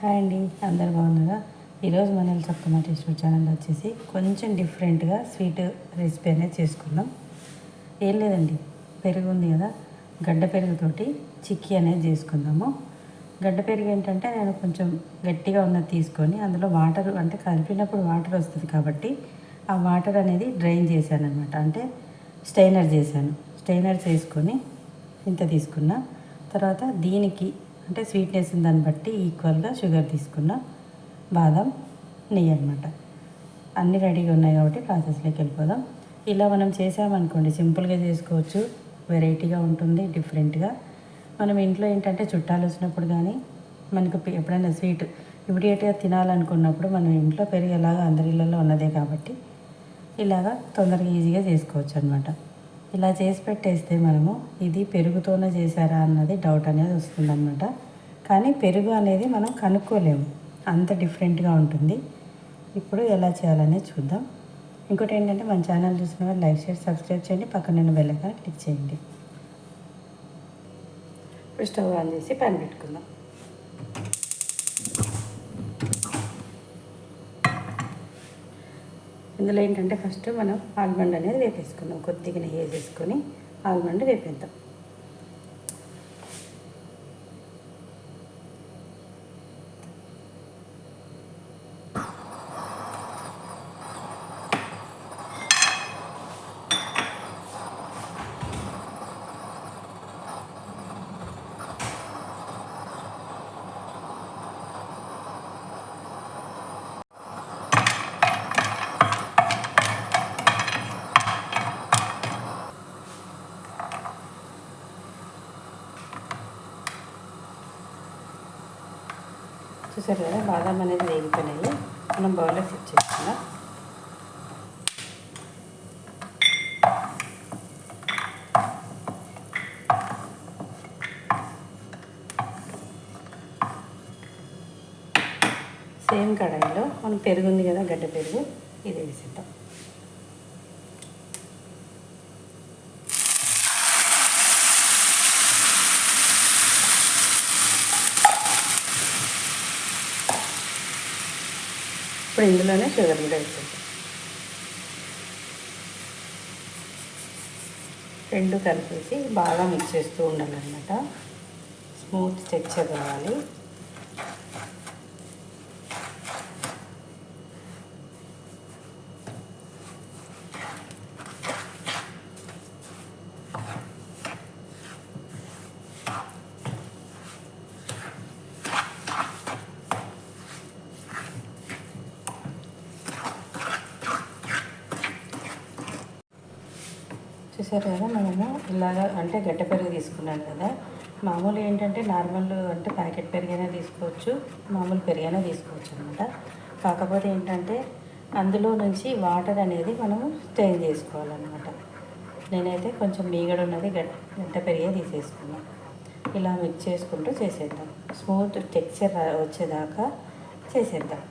Hi అండి అందరు బాగున్నారా? ఈరోజు మన చక్కమ టేస్ట్ ఛానల్ వచ్చేసి కొంచెం డిఫరెంట్గా స్వీట్ రెసిపీ అనేది చేసుకుందాం. ఏం లేదండి పెరుగు ఉంది కదా గడ్డ పెరుగుతోటి చిక్కీ అనేది చేసుకుందాము. గడ్డ పెరుగు ఏంటంటే నేను కొంచెం గట్టిగా ఉన్నది తీసుకొని అందులో వాటర్ అంటే కలిపినప్పుడు వాటర్ వస్తుంది కాబట్టి ఆ వాటర్ అనేది డ్రైన్ చేశాను అనమాట అంటే స్టైనర్ చేశాను. స్టైనర్ చేసుకొని ఇంత తీసుకున్నా. తర్వాత దీనికి అంటే స్వీట్నెస్ దాన్ని బట్టి ఈక్వల్గా షుగర్ తీసుకున్న బాదం నెయ్యి అనమాట అన్నీ రెడీగా ఉన్నాయి కాబట్టి ప్రాసెస్లోకి వెళ్ళిపోదాం. ఇలా మనం చేసామనుకోండి సింపుల్గా చేసుకోవచ్చు. వెరైటీగా ఉంటుంది డిఫరెంట్గా. మనం ఇంట్లో ఏంటంటే చుట్టాలు వచ్చినప్పుడు కానీ మనకు ఎప్పుడైనా స్వీట్ ఇమీడియట్గా తినాలనుకున్నప్పుడు మనం ఇంట్లో పెరిగేలాగా అందరి ఇళ్ళల్లో ఉన్నదే కాబట్టి ఇలాగా తొందరగా ఈజీగా చేసుకోవచ్చు అనమాట ఇలా చేసి పెట్టేస్తే మనము ఇది పెరుగుతోనే చేశారా అన్నది డౌట్ అనేది వస్తుందన్నమాట. కానీ పెరుగు అనేది మనం కనుక్కోలేము. అంత డిఫరెంట్గా ఉంటుంది. ఇప్పుడు ఎలా చేయాలనేది చూద్దాం. ఇంకోటి ఏంటంటే మన ఛానల్ చూసిన వాళ్ళు లైక్ షేర్ సబ్స్క్రైబ్ చేయండి. పక్కన ఉన్న బెల్ ఐకాన్ క్లిక్ చేయండి. ఇప్పుడు స్టవ్ ఆన్ చేసి పని పెట్టుకుందాం. ఇందులో ఏంటంటే ఫస్ట్ మనం ఆల్మండ్ అనేది వేపేసుకుందాం. కొద్దిగా నెయ్యి వేసేసుకొని ఆల్మండ్ వేపేద్దాం. చూసారు కదా బాదం అనేది వేగిపోయినాయి మనం బౌల్లో సెట్ చేసుకుందాం. సేమ్ కడాయిలో మనం పెరుగు ఉంది కదా గడ్డ పెరుగు ఇది వేసిద్దాం. ఇప్పుడు ఇందులోనే షుగర్ కూడా వేసేద్దాం రెండు కలిపేసి బాగా మిక్స్ చేస్తూ ఉండాలన్నమాట. స్మూత్ టెక్చర్ రావాలి చూసారు కదా మనము. ఇలాగా అంటే గడ్డ పెరుగు తీసుకున్నాం కదా. మామూలు ఏంటంటే నార్మల్ అంటే ప్యాకెట్ పెరిగైనా తీసుకోవచ్చు మామూలు పెరిగైనా తీసుకోవచ్చు అనమాట కాకపోతే ఏంటంటే అందులో నుంచి వాటర్ అనేది మనము స్టెయిన్ చేసుకోవాలన్నమాట. నేనైతే కొంచెం మీగడ ఉన్నది గడ్డ గడ్డ పెరిగే తీసేసుకున్నాను ఇలా మిక్స్ చేసుకుంటూ చేసేద్దాం. స్మూత్ టెక్స్చర్ వచ్చేదాకా చేసేద్దాం.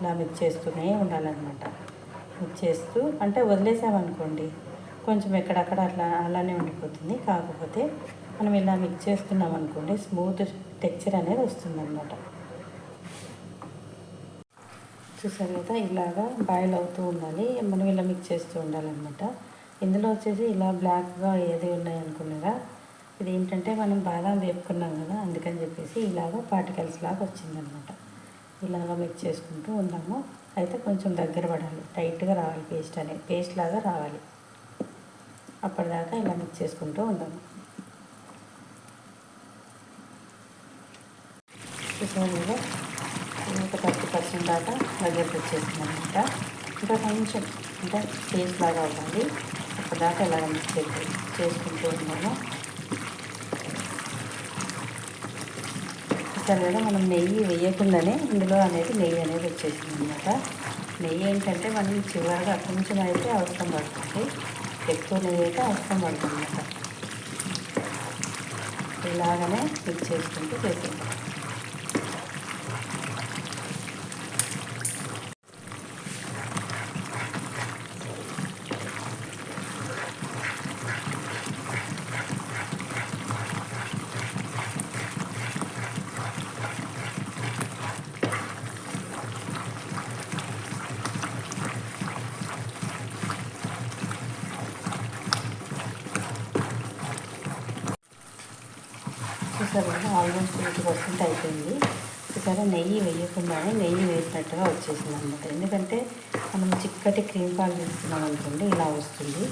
ఇలా మిక్స్ చేస్తూనే ఉండాలన్నమాట. మిక్స్ చేస్తూ అంటే వదిలేసామనుకోండి కొంచెం ఎక్కడక్కడ అట్లా అలానే ఉండిపోతుంది. కాకపోతే మనం ఇలా మిక్స్ చేస్తున్నాం అనుకోండి స్మూత్ టెక్చర్ అనేది వస్తుందన్నమాట. చూసారు కదా ఇలాగా బాయిల్ అవుతూ ఉండాలి. మనం ఇలా మిక్స్ చేస్తూ ఉండాలన్నమాట. ఇందులో వచ్చేసి ఇలా బ్లాక్గా ఏది ఉన్నాయి అనుకున్నారా? ఇది ఏంటంటే మనం బాదం వేపుకున్నాం కదా అందుకని చెప్పేసి ఇలాగ పార్టికల్స్ లాగా వచ్చిందనమాట ఇలాగ మిక్స్ చేసుకుంటూ ఉందాము. అయితే కొంచెం దగ్గర పడాలి. టైట్గా రావాలి పేస్ట్ అనేది పేస్ట్ లాగా రావాలి. అప్పటిదాకా ఇలా మిక్స్ చేసుకుంటూ ఉందాము చూసాము ఒక థర్టీ పర్సెంట్ దాకా దగ్గరకు వచ్చేసింది అనమాట ఇంకా కొంచెం అంటే పేస్ట్ లాగా అవ్వాలి అప్పటిదాకా ఇలా మిక్స్ చేసి చేసుకుంటూ ఉన్నాము చూసారు కదా మనం నెయ్యి వేయకుండానే ఇందులో అనేది నెయ్యి అనేది వచ్చేసింది అనమాట నెయ్యి ఏంటంటే మనం చివరిగా కొంచెం అయితే అవసరం పడుతుంది. ఎక్కువ నెయ్యి అయితే అవసరం పడుతుంది అన్నమాట. ఇలాగనే మిక్స్ చేసుకుంటూ చేసుకుంటాం కదా ఆల్మోస్ట్ ఎయిటీ పర్సెంట్ అయిపోయింది. చూసారా నెయ్యి వేయకుండానే నెయ్యి వేసినట్టుగా వచ్చేసింది అనమాట ఎందుకంటే మనం చిక్కటి క్రీమ్ పాలు తీసుకున్నాం అనుకోండి ఇలా వస్తుంది.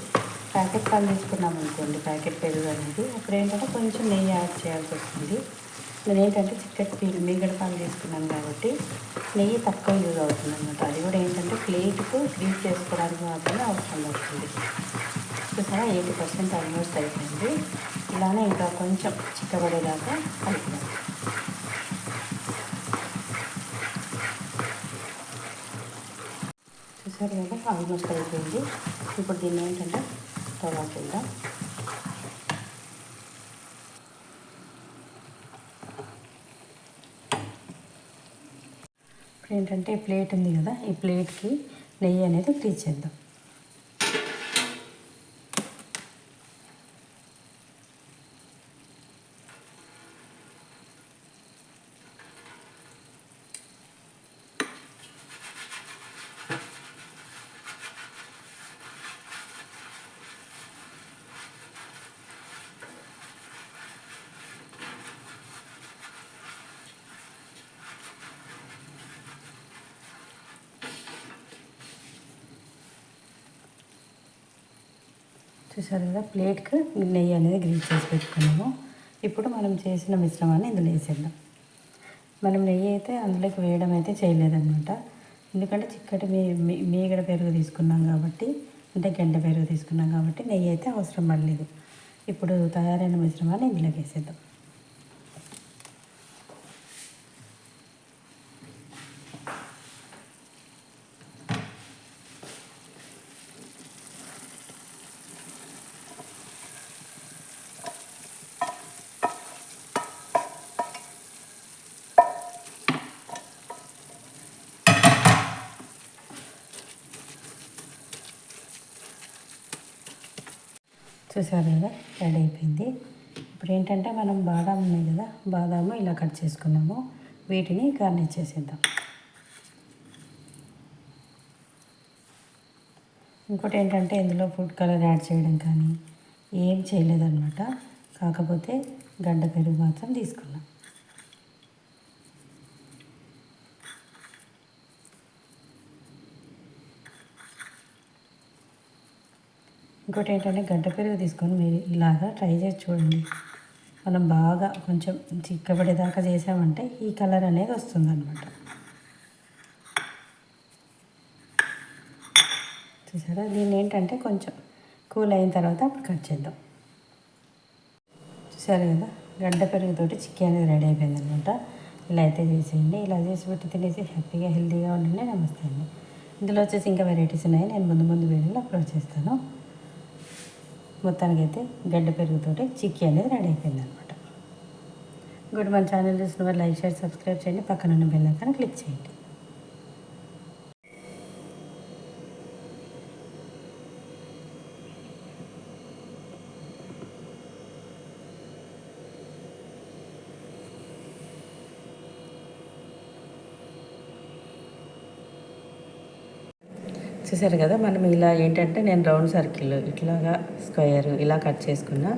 ప్యాకెట్ పాలు తీసుకున్నాం అనుకోండి ప్యాకెట్ పెరుగు అనేది. అప్పుడు ఏంటంటే కొంచెం నెయ్యి యాడ్ చేయాల్సి వస్తుంది. నేను ఏంటంటే చిక్కటి పీ- మీగడ పాలు తీసుకున్నాను కాబట్టి నెయ్యి తక్కువ యూజ్ అవుతుంది అనమాట అది కూడా ఏంటంటే ప్లేట్కు గ్రీప్ చేసుకోవడానికి మాత్రమే అవసరం అవుతుంది. చూసారా? ఎయిటీ పర్సెంట్ ఆల్మోస్ట్ అయిపోయింది. ఇలానే ఇంకా కొంచెం చిక్కబడేదాకా కలుపుదాం. చూసారు కదా ఆల్మోస్ట్ అయిపోయింది ఇప్పుడు దీన్ని ఏంటంటే తవా చేద్దాం. ఇప్పుడు ఏంటంటే ప్లేట్ ఉంది కదా ఈ ప్లేట్కి నెయ్యి అనేది గ్రీజ్ చూసారు కదా ప్లేట్కి నెయ్యి అనేది గ్రీజ్ చేసి పెట్టుకున్నాము. ఇప్పుడు మనం చేసిన మిశ్రమాన్ని ఇందులో వేసేద్దాం. మనం నెయ్యి అయితే అందులోకి వేయడం అయితే చేయలేదన్నమాట. ఎందుకంటే చిక్కటి మీ మీ- మీగడ పెరుగు తీసుకున్నాం కాబట్టి అంటే గంట పెరుగు తీసుకున్నాం కాబట్టి నెయ్యి అయితే అవసరం పడలేదు. ఇప్పుడు తయారైన మిశ్రమాన్ని ఇందులోకి వేసేద్దాం. చూసారు కదా రెడీ అయిపోయింది. ఇప్పుడు ఏంటంటే మనం బాదాం ఉన్నాయి కదా బాదాము ఇలా కట్ చేసుకున్నాము. వీటిని గార్నిష్ చేసేద్దాం. ఇంకోటి ఏంటంటే ఇందులో ఫుడ్ కలర్ యాడ్ చేయడం కానీ ఏం చేయలేదన్నమాట. కాకపోతే గడ్డ పెరుగు మాత్రం తీసుకున్నాం. ఇంకోటి ఏంటంటే గడ్డ పెరుగు తీసుకొని మీరు ఇలాగా ట్రై చేసి చూడండి. మనం బాగా కొంచెం చిక్కబడేదాకా చేసామంటే ఈ కలర్ అనేది వస్తుందన్నమాట. చూసారా? దీన్ని ఏంటంటే కొంచెం కూల్ అయిన తర్వాత అప్పుడు కట్ చేద్దాం. చూసారు కదా? గడ్డ పెరుగుతోటి చిక్కీ అనేది రెడీ అయిపోయింది అనమాట ఇలా అయితే చేసేయండి. ఇలా చేసి పెట్టి తినేసి హ్యాపీగా హెల్తీగా ఉండండి. నమస్తే అండి. ఇందులో వచ్చేసి ఇంకా వెరైటీస్ ఉన్నాయి. నేను ముందు ముందు వీడియోలో అప్లోడ్ చేస్తాను. మొత్తానికి అయితే గడ్డ పెరుగుతోటి చిక్కీ అనేది రెడీ అయిపోయింది అనమాట గుడ్ మన ఛానల్ చూసిన వారు లైక్ షేర్ సబ్స్క్రైబ్ చేయండి. పక్కన ఉన్న బెల్ ఐకాన్ క్లిక్ చేయండి. చూసారు కదా మనం ఇలా ఏంటంటే నేను రౌండ్ సర్కిల్ ఇట్లాగా స్క్వేర్ ఇలా కట్ చేసుకున్నా.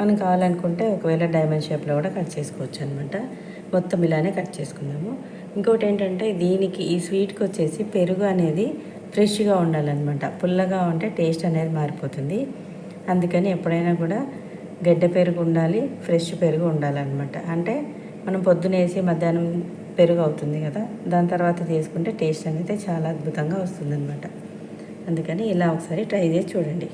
మనం కావాలనుకుంటే ఒకవేళ డైమండ్ షేప్లో కూడా కట్ చేసుకోవచ్చు అనమాట మొత్తం ఇలానే కట్ చేసుకున్నాము. ఇంకోటి ఏంటంటే దీనికి ఈ స్వీట్కి వచ్చేసి పెరుగు అనేది ఫ్రెష్గా ఉండాలన్నమాట. పుల్లగా ఉంటే టేస్ట్ అనేది మారిపోతుంది. అందుకని ఎప్పుడైనా కూడా గడ్డ పెరుగు ఉండాలి ఫ్రెష్ పెరుగు ఉండాలన్నమాట. అంటే మనం పొద్దునేసి మధ్యాహ్నం పెరుగు అవుతుంది కదా. దాని తర్వాత తీసుకుంటే టేస్ట్ అనేది చాలా అద్భుతంగా వస్తుందన్నమాట. అందుకని ఇలా ఒకసారి ట్రై చేసి చూడండి.